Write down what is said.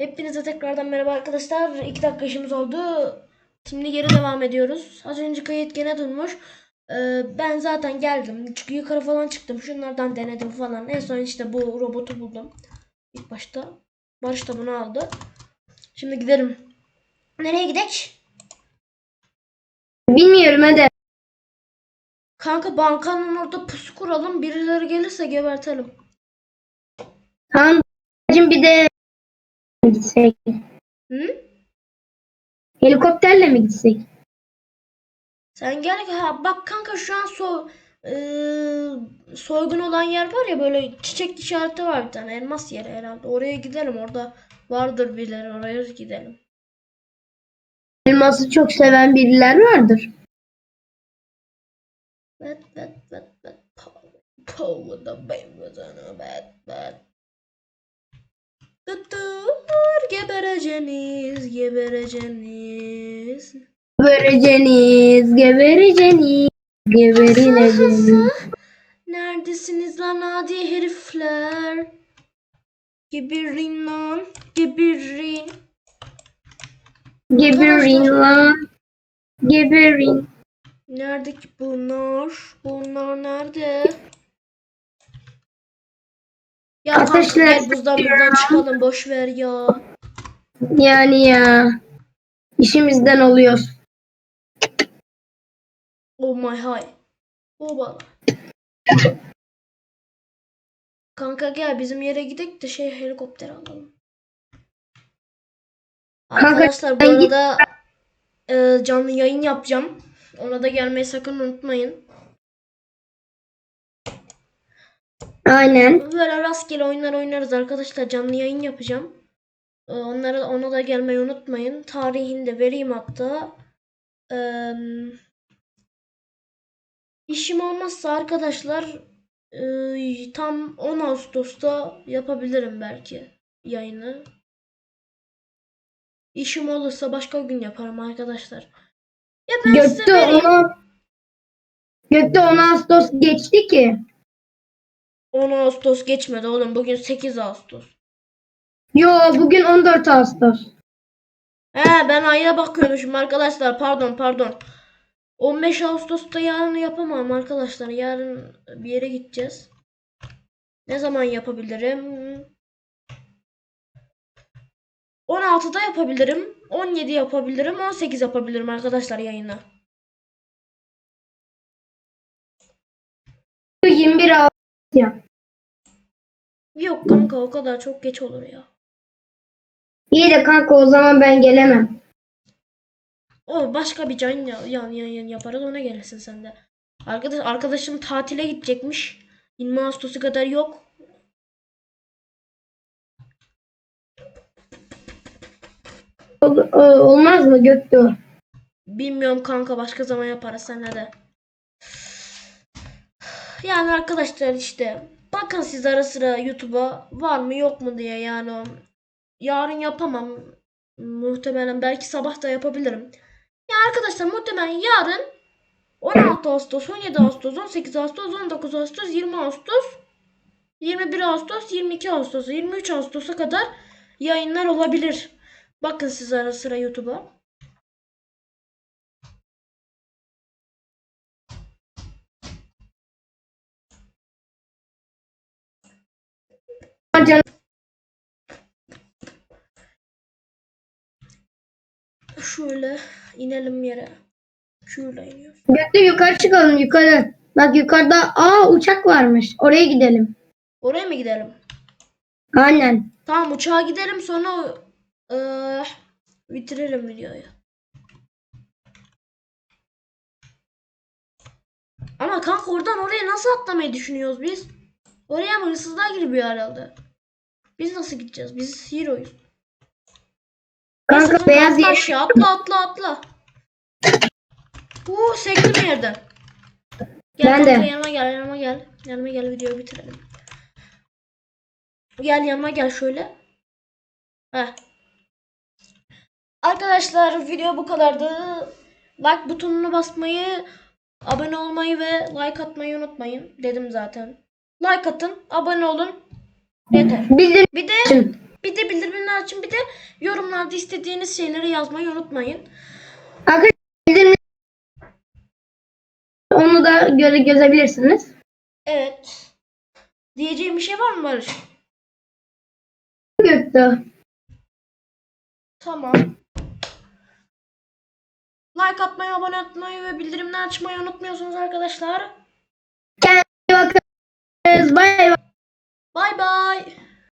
Hepinize tekrardan merhaba arkadaşlar. 2 dakika işimiz oldu. Şimdi geri devam ediyoruz. Az önce kayıt gene durmuş. Ee, ben zaten geldim. Çünkü yukarı falan çıktım. Şunlardan denedim falan. En son işte bu robotu buldum. İlk başta. Barış da bunu aldı. Şimdi gidelim. Nereye gidek? Bilmiyorum hadi. Kanka bankanın orada pusu kuralım. Birileri gelirse gebertelim. Tamam. Bir de gitsek. Hı? Helikopterle mi gitsek? Sen gel ha bak kanka şu an so eee, soygun olan yer var ya böyle çiçek işareti var bir tane elmas yeri herhalde. Oraya gidelim orada vardır birileri oraya gidelim. Elması çok seven biriler vardır. Bet bet bet bet pow pow the baby bet bet. Tutur gebereceğiniz gebereceğiniz. Gebereceğiniz, gebereceğiniz, geberineceğiniz. Neredesiniz lan adi herifler? Geberin lan. Geberin. Geberin lan. Geberin. Nerede ki bunlar? Bunlar nerede? Ya gel buzdan buradan çıkalım boş ver ya. Yani ya. İşimizden oluyor. Oh my hay. Oh bana. Kanka gel bizim yere gidelim de şey helikopter alalım. Kanka, Arkadaşlar bu ben git- arada e, canlı yayın yapacağım. Ona da gelmeyi sakın unutmayın. Aynen. Böyle rastgele oyunlar oynarız arkadaşlar. Canlı yayın yapacağım. E, onlara ona da gelmeyi unutmayın. Tarihini de vereyim hatta. Eee işim olmazsa arkadaşlar e, tam 10 Ağustos'ta yapabilirim belki yayını. İşim olursa başka gün yaparım arkadaşlar. Ya ben size Gökte vereyim. onu Gökte 10 Ağustos geçti ki. 10 Ağustos geçmedi oğlum. Bugün 8 Ağustos. Yo bugün 14 Ağustos. He ben aya bakıyormuşum arkadaşlar. Pardon pardon. 15 Ağustos'ta yarın yapamam arkadaşlar. Yarın bir yere gideceğiz. Ne zaman yapabilirim? 16'da yapabilirim. 17 yapabilirim. 18 yapabilirim arkadaşlar yayını. 21 Ağustos ya. Yok kanka o kadar çok geç olur ya. İyi de kanka o zaman ben gelemem. O başka bir can ya, yan yan yan yaparız ona gelirsin sen de. Arkadaş arkadaşım tatile gidecekmiş. 20 Ağustos'a kadar yok. Ol- o- olmaz mı Göktuğ? Bilmiyorum kanka başka zaman yaparız senle de. Yani arkadaşlar işte bakın siz ara sıra YouTube'a var mı yok mu diye yani yarın yapamam muhtemelen belki sabah da yapabilirim. Ya arkadaşlar muhtemelen yarın 16 Ağustos, 17 Ağustos, 18 Ağustos, 19 Ağustos, 20 Ağustos, 21 Ağustos, 22 Ağustos, 23 Ağustos'a kadar yayınlar olabilir. Bakın siz ara sıra YouTube'a. Canım, Şöyle inelim yere. Şöyle iniyoruz. Göktuğ yukarı çıkalım yukarı. Bak yukarıda aa uçak varmış. Oraya gidelim. Oraya mı gidelim? Aynen. Tamam uçağa gidelim sonra eee, bitirelim videoyu. Ama kanka oradan oraya nasıl atlamayı düşünüyoruz biz? Oraya mı hırsızlar giriyor herhalde? Biz nasıl gideceğiz? Biz hero'yuz. Kanka Neyse, beyaz atla aşağı, atla atla atla. Uuu sektim yerden. Gel Ben kanka de. yanıma gel yanıma gel. Yanıma gel videoyu bitirelim. Gel yanıma gel şöyle. Heh. Arkadaşlar video bu kadardı. Like butonuna basmayı, abone olmayı ve like atmayı unutmayın. Dedim zaten. Like atın, abone olun. Bizim Bir de bir de bildirimleri açın. Bir de yorumlarda istediğiniz şeyleri yazmayı unutmayın. Arkadaşlar bildirim onu da göre gözebilirsiniz. Evet. Diyeceğim bir şey var mı Barış? Göktuğ. Tamam. Like atmayı, abone olmayı ve bildirimleri açmayı unutmuyorsunuz arkadaşlar. Kendinize bakın. Bay bay. Bay bay.